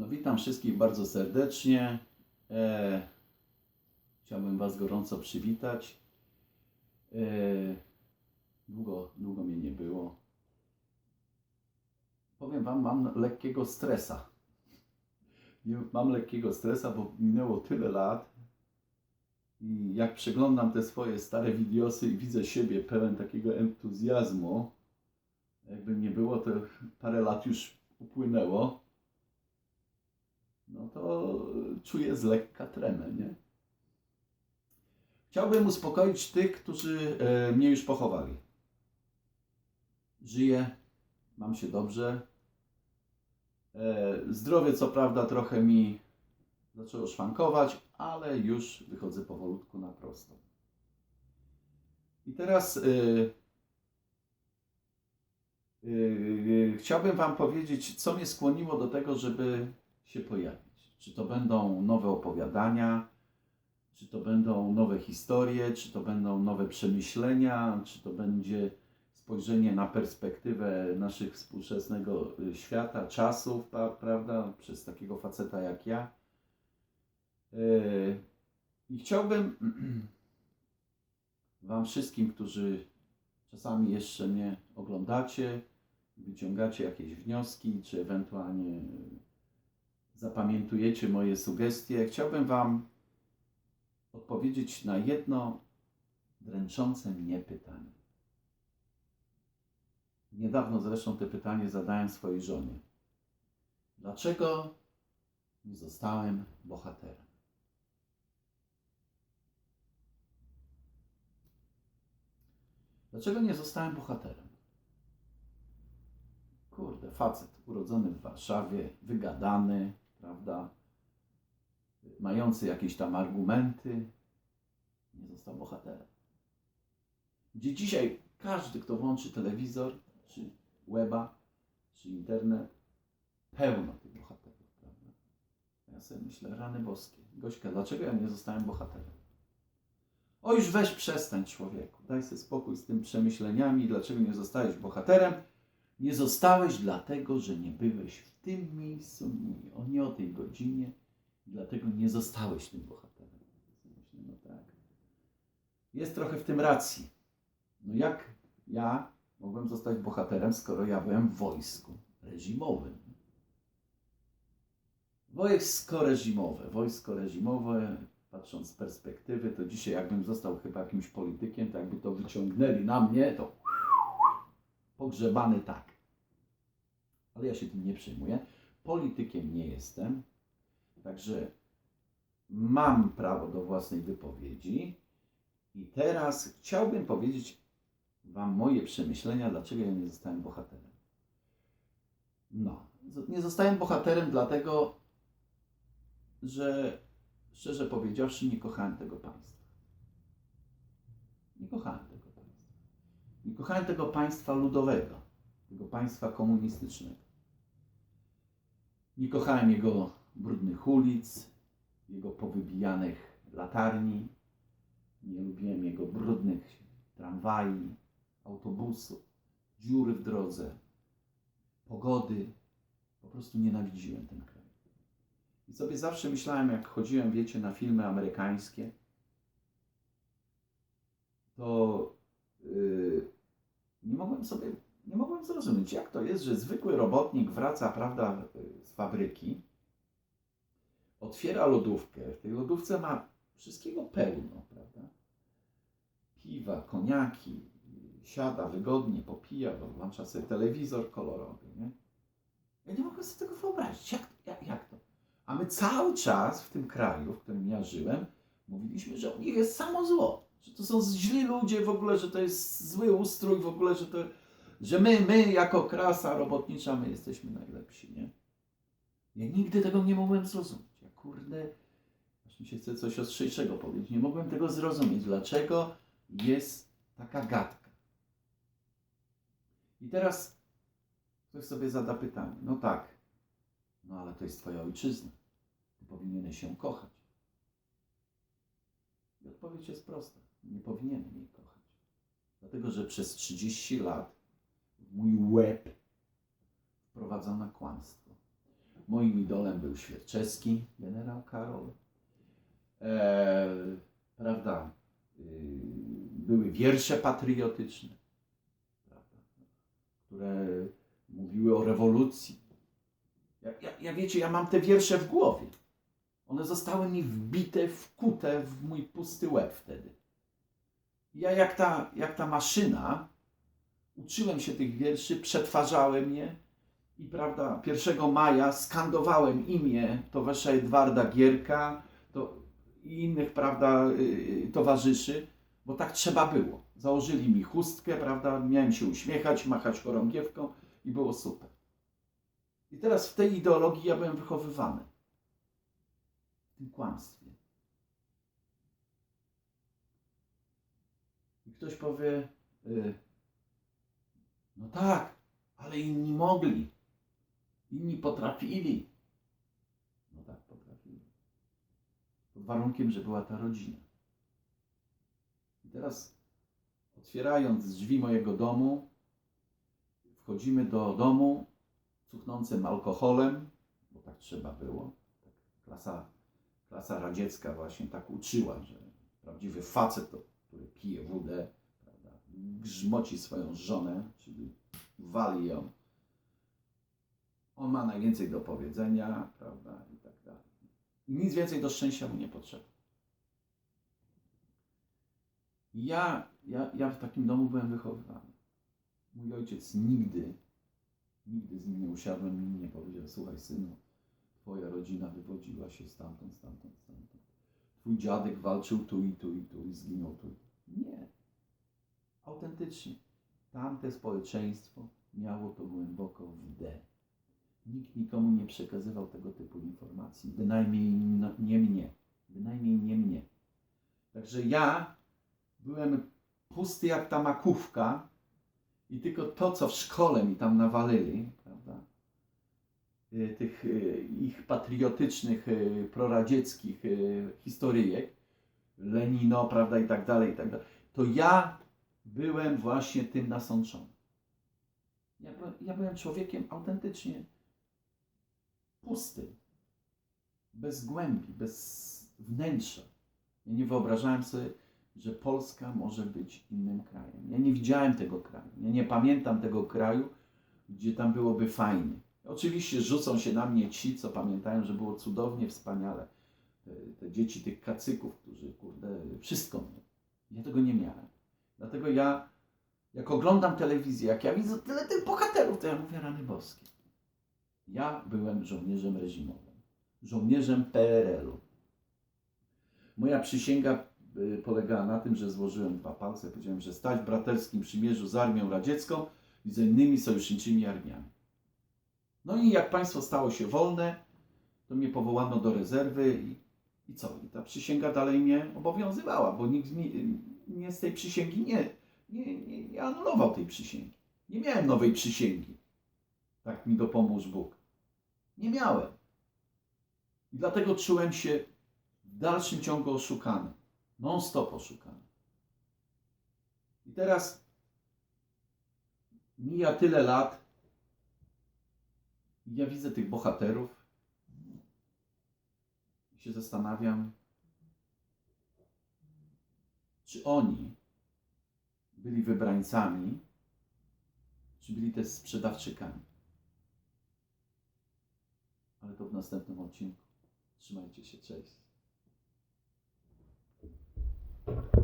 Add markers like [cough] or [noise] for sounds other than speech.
No witam wszystkich bardzo serdecznie. E, chciałbym Was gorąco przywitać. E, długo, długo mnie nie było. Powiem Wam, mam lekkiego stresa. Mam lekkiego stresa, bo minęło tyle lat i jak przeglądam te swoje stare wideosy i widzę siebie pełen takiego entuzjazmu, jakby nie było, to parę lat już upłynęło no to czuję z lekka tremę, nie? Chciałbym uspokoić tych, którzy e, mnie już pochowali. Żyję, mam się dobrze. E, zdrowie, co prawda, trochę mi zaczęło szwankować, ale już wychodzę powolutku na prostą. I teraz e, e, chciałbym Wam powiedzieć, co mnie skłoniło do tego, żeby się pojawić. Czy to będą nowe opowiadania, czy to będą nowe historie, czy to będą nowe przemyślenia, czy to będzie spojrzenie na perspektywę naszych współczesnego y, świata, czasów, prawda, przez takiego faceta jak ja. Yy, I chciałbym [clears throat] Wam wszystkim, którzy czasami jeszcze mnie oglądacie, wyciągacie jakieś wnioski, czy ewentualnie y, zapamiętujecie moje sugestie, chciałbym Wam odpowiedzieć na jedno dręczące mnie pytanie. Niedawno zresztą te pytanie zadałem swojej żonie. Dlaczego nie zostałem bohaterem? Dlaczego nie zostałem bohaterem? Kurde, facet urodzony w Warszawie, wygadany, prawda? Mający jakieś tam argumenty, nie został bohaterem. Gdzie dzisiaj każdy, kto włączy telewizor, czy weba, czy internet, pełno tych bohaterów, prawda? Ja sobie myślę, rany boskie. Gośka, dlaczego ja nie zostałem bohaterem? O już weź przestań człowieku, daj sobie spokój z tym przemyśleniami, dlaczego nie zostałeś bohaterem. Nie zostałeś dlatego, że nie byłeś w tym miejscu, nie, o nie o tej godzinie, dlatego nie zostałeś tym bohaterem. Myślę, no tak. Jest trochę w tym racji. No jak ja mogłem zostać bohaterem, skoro ja byłem w wojsku reżimowym? Wojsko reżimowe, wojsko reżimowe, patrząc z perspektywy, to dzisiaj jakbym został chyba jakimś politykiem, to jakby to wyciągnęli na mnie, to pogrzebany tak. Ale ja się tym nie przejmuję. Politykiem nie jestem, także mam prawo do własnej wypowiedzi. I teraz chciałbym powiedzieć Wam moje przemyślenia, dlaczego ja nie zostałem bohaterem. No, nie zostałem bohaterem dlatego, że szczerze powiedziawszy, nie kochałem tego państwa. Nie kochałem tego państwa. Nie kochałem tego państwa ludowego, tego państwa komunistycznego. Nie kochałem jego brudnych ulic, jego powybijanych latarni. Nie lubiłem jego brudnych tramwaj, autobusów, dziury w drodze, pogody. Po prostu nienawidziłem ten kraj. I sobie zawsze myślałem, jak chodziłem, wiecie, na filmy amerykańskie, to yy, nie mogłem sobie, nie mogłem zrozumieć, jak to jest, że zwykły robotnik wraca, prawda, z fabryki, otwiera lodówkę, w tej lodówce ma wszystkiego pełno, prawda, piwa, koniaki, siada wygodnie, popija, bo włącza sobie telewizor kolorowy, nie? Ja nie mogłem sobie tego wyobrazić, jak, jak, jak to? A my cały czas w tym kraju, w którym ja żyłem, mówiliśmy, że u nich jest samo zło. Że to są źli ludzie w ogóle, że to jest zły ustrój w ogóle, że to, że my, my jako klasa robotnicza, my jesteśmy najlepsi, nie? Ja nigdy tego nie mogłem zrozumieć. Ja kurde, mi się chce coś ostrzejszego powiedzieć. Nie mogłem tego zrozumieć. Dlaczego jest taka gadka? I teraz ktoś sobie zada pytanie. No tak, no ale to jest twoja ojczyzna. Ty powinieneś się kochać. I odpowiedź jest prosta. Nie powinienem jej kochać. Dlatego, że przez 30 lat mój łeb wprowadzono kłamstwo. Moim idolem był Świerczewski, generał Karol. E, prawda? y, Były wiersze patriotyczne, prawda? które mówiły o rewolucji. Ja, ja, ja wiecie, ja mam te wiersze w głowie. One zostały mi wbite, wkute w mój pusty łeb wtedy. Ja jak ta, jak ta maszyna uczyłem się tych wierszy, przetwarzałem je i prawda, 1 maja skandowałem imię towarzysza Edwarda Gierka to, i innych prawda, yy, towarzyszy, bo tak trzeba było. Założyli mi chustkę, prawda, miałem się uśmiechać, machać chorągiewką i było super. I teraz w tej ideologii ja byłem wychowywany. W tym kłamstwie. I ktoś powie, y, no tak, ale inni mogli. Inni potrafili. No tak, potrafili. Pod warunkiem, że była ta rodzina. I teraz, otwierając drzwi mojego domu, wchodzimy do domu cuchnącym alkoholem, bo tak trzeba było. Tak klasa, klasa radziecka właśnie tak uczyła, że prawdziwy facet to, który pije wódę, grzmoci swoją żonę, czyli wali ją. On ma najwięcej do powiedzenia, prawda, i tak dalej. I nic więcej do szczęścia mu nie potrzeba. Ja, ja, ja w takim domu byłem wychowywany. Mój ojciec nigdy, nigdy z nim nie usiadłem i nie powiedział, słuchaj synu, twoja rodzina wywodziła się stamtąd, stamtąd, stamtąd. Twój dziadek walczył tu i tu i tu i zginął tu. Nie. Autentycznie. Tamte społeczeństwo miało to głęboko w D. Nikt nikomu nie przekazywał tego typu informacji. Bynajmniej no, nie mnie. Bynajmniej nie mnie. Także ja byłem pusty jak ta makówka i tylko to, co w szkole mi tam nawalili, prawda, y, tych y, ich patriotycznych, y, proradzieckich historyjek, Lenino, prawda, i tak dalej, i tak dalej, to ja byłem właśnie tym nasączony. Ja, byłem- ja byłem człowiekiem autentycznie pustym, bez głębi, bez wnętrza. Ja nie wyobrażałem sobie, że Polska może być innym krajem. Ja nie widziałem tego kraju. Ja nie pamiętam tego kraju, gdzie tam byłoby fajnie. Oczywiście rzucą się na mnie ci, co pamiętają, że było cudownie, wspaniale. Te, te dzieci tych kacyków, którzy, kurde, wszystko. Ja tego nie miałem. Dlatego ja, jak oglądam telewizję, jak ja widzę tyle tych bohaterów, to ja mówię, rany boskie. Ja byłem żołnierzem reżimowym. Żołnierzem PRL-u. Moja przysięga y, polegała na tym, że złożyłem dwa palce. Powiedziałem, że stać w braterskim przymierzu z armią radziecką i z innymi sojuszniczymi armiami. No i jak państwo stało się wolne, to mnie powołano do rezerwy i, i co? I ta przysięga dalej mnie obowiązywała, bo nikt mi, mnie z tej przysięgi nie, nie, nie, nie anulował tej przysięgi. Nie miałem nowej przysięgi. Tak mi dopomóż Bóg. Nie miałem. I dlatego czułem się w dalszym ciągu oszukany. Non-stop oszukany. I teraz mija tyle lat i ja widzę tych bohaterów i się zastanawiam, czy oni byli wybrańcami, czy byli też sprzedawczykami? Ale to w następnym odcinku. Trzymajcie się, cześć.